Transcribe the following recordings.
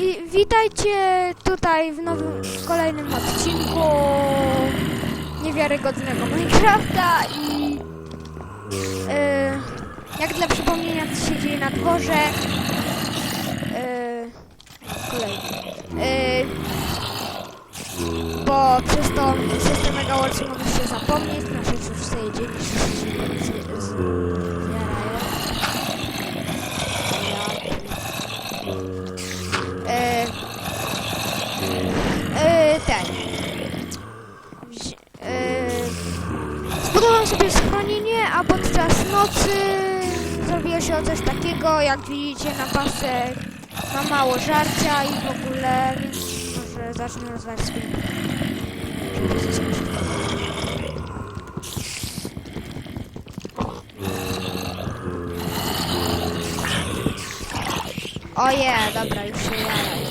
Wi witajcie tutaj w nowym, w kolejnym odcinku niewiarygodnego Minecrafta i e, jak dla przypomnienia co się dzieje na dworze e, e, bo przez to system Megaworlds mogę się zapomnieć, znaczy już sobie dzień ten. E, zbudowałem sobie schronienie, a podczas nocy zrobiło się coś takiego, jak widzicie na pasek ma mało żarcia i w ogóle, więc może zacznę rozwijać swój. Oje, dobra, już się jadę.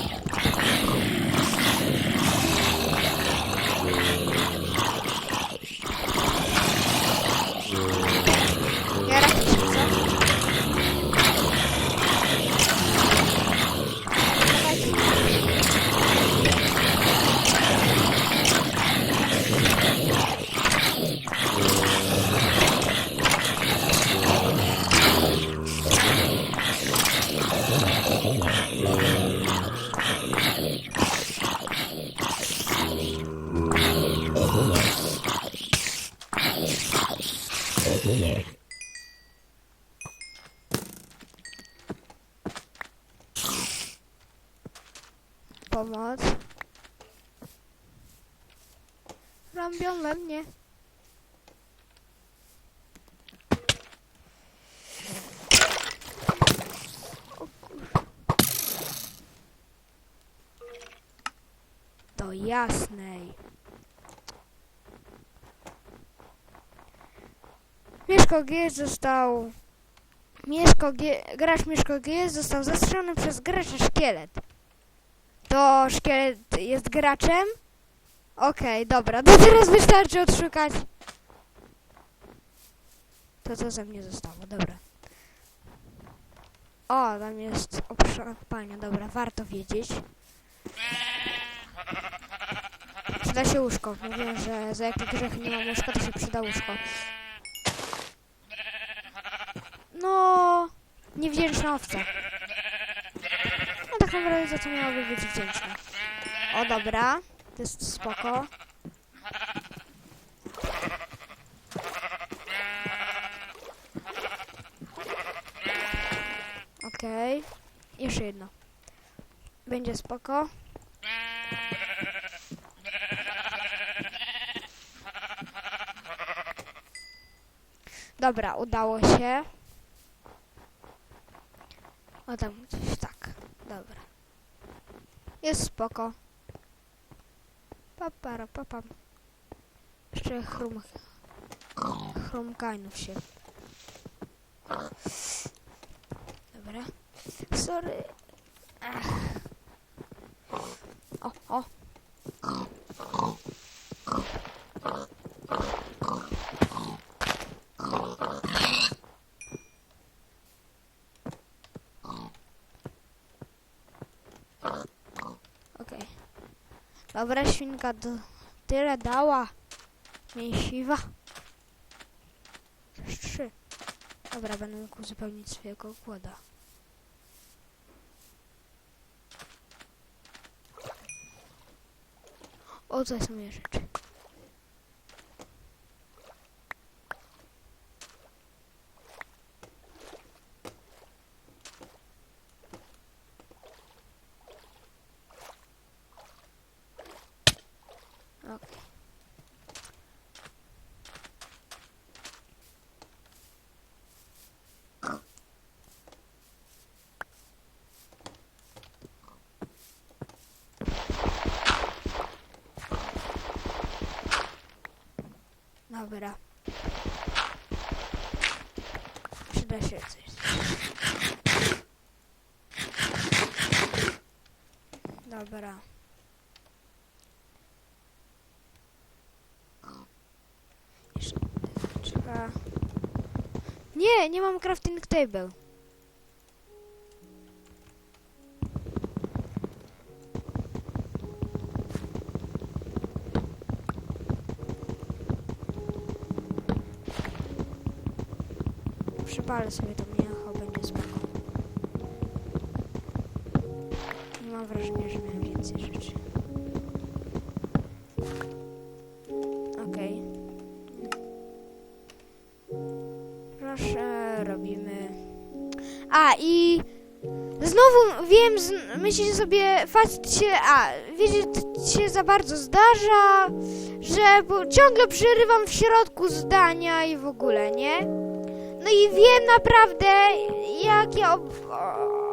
Pomoc. Rąbią we mnie. O Mieszko G został... Mieszko G... Gracz Mieszko G został zastrzelony przez gracza Szkielet. To szkielet jest graczem? Okej, dobra. To teraz wystarczy odszukać. To co ze mnie zostało, dobra. O, tam jest obszar kopalnia, dobra, warto wiedzieć. Przyda się łóżko. Mówię, że za jakie grzechy nie mam łóżka, to się przyda łóżko. No, niewdzięczna owca. No tak naprawdę za co miałaby być wdzięczna. O dobra, to jest spoko. Okej. Jeszcze jedno. Będzie spoko. Dobra, udało się. O tam gdzieś tak. Dobra. Jest spoko. Papara, papam. Jeszcze chrum... Chrumkajnów się. Dobra. Sorry. Ach. O, o. Okej. Dobra, świnka do... tyle dała. Mięsiwa. Trzy. Dobra, będę mógł uzupełnić swojego głoda. O, to są moje rzeczy. Okej. Dobra. Przyda się coś. Dobra. Jeszcze trzeba... Nie, nie mam crafting table. Przypalę sobie to miacho, będzie spoko. Mam wrażenie, że miałem więcej rzeczy. Okej. Proszę, robimy. A i znowu wiem, myślicie sobie, facet się, a wiecie, się za bardzo zdarza, że ciągle przerywam w środku zdania i w ogóle, nie? No i wiem naprawdę, jak ja ob,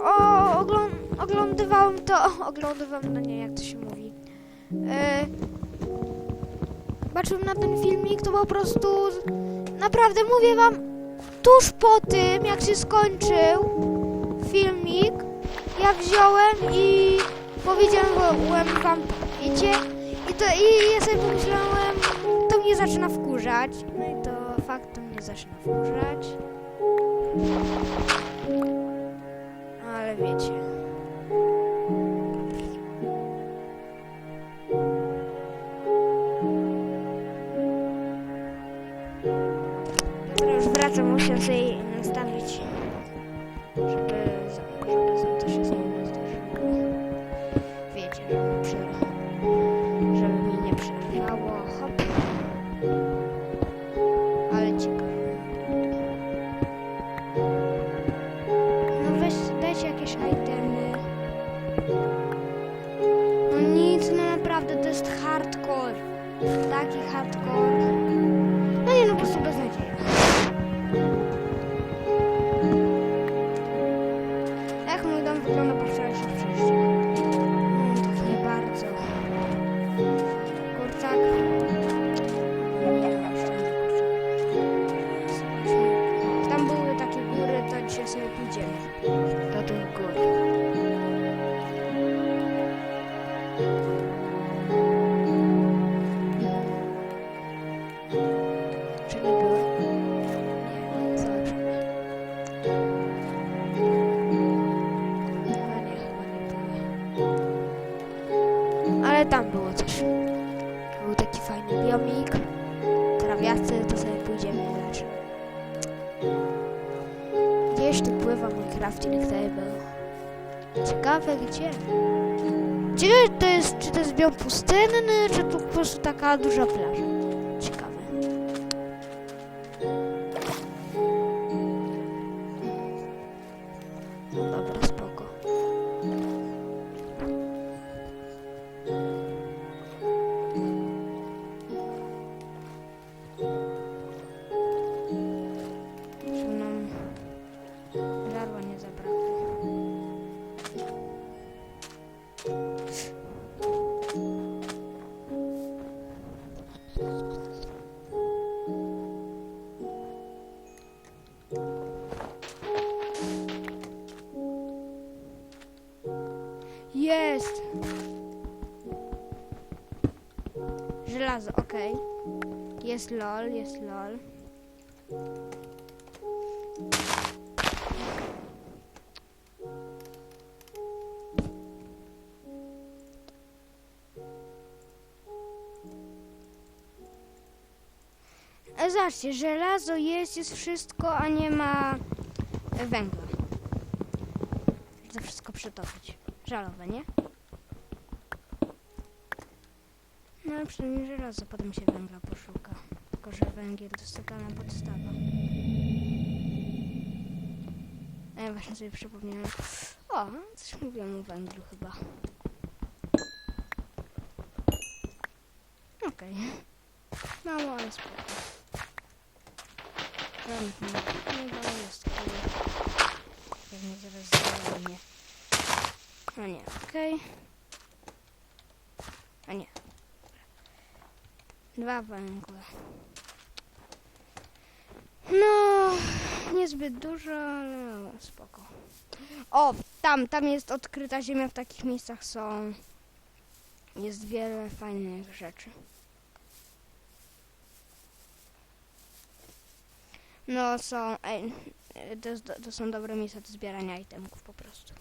o, oglą, oglądywałem to, oglądywałem, no nie, jak to się mówi. E, na ten filmik, to po prostu, naprawdę mówię wam, tuż po tym, jak się skończył filmik, ja wziąłem i powiedziałem wam, wiecie, i to i ja sobie pomyślałem, to mnie zaczyna wkurzać. No i to fakt to mnie zaczyna wkurzać. Ale wiecie. Dobra, już wracam, muszę sobie Ale tam było coś. Był taki fajny biomik. Trawiasty, to sobie pójdziemy zobaczymy. Gdzieś tu pływa mój crafting table. Ciekawe gdzie. Ciekawe to jest, czy to jest biom pustynny, czy to po prostu taka duża plaża. Okej. Jest lol, jest lol. E, Zobaczcie, żelazo jest, jest wszystko, a nie ma e, węgla. To wszystko przetopić. Żalowe, nie? No przynajmniej żelazo, potem się węgla poszuka. Tylko, że węgiel to jest totalna podstawa. A ja właśnie sobie przypomniałem. O, coś mówiłam o węglu chyba. Okej. Mało, ale spoko. Żadnych nie, dało jest kurde. Pewnie zaraz zabrał mnie. No nie, okej. A nie. Dwa węgle. No, niezbyt dużo, ale no, spoko. O, tam, tam jest odkryta ziemia, w takich miejscach są. Jest wiele fajnych rzeczy. No, są. Ej, to, to są dobre miejsca do zbierania itemków po prostu.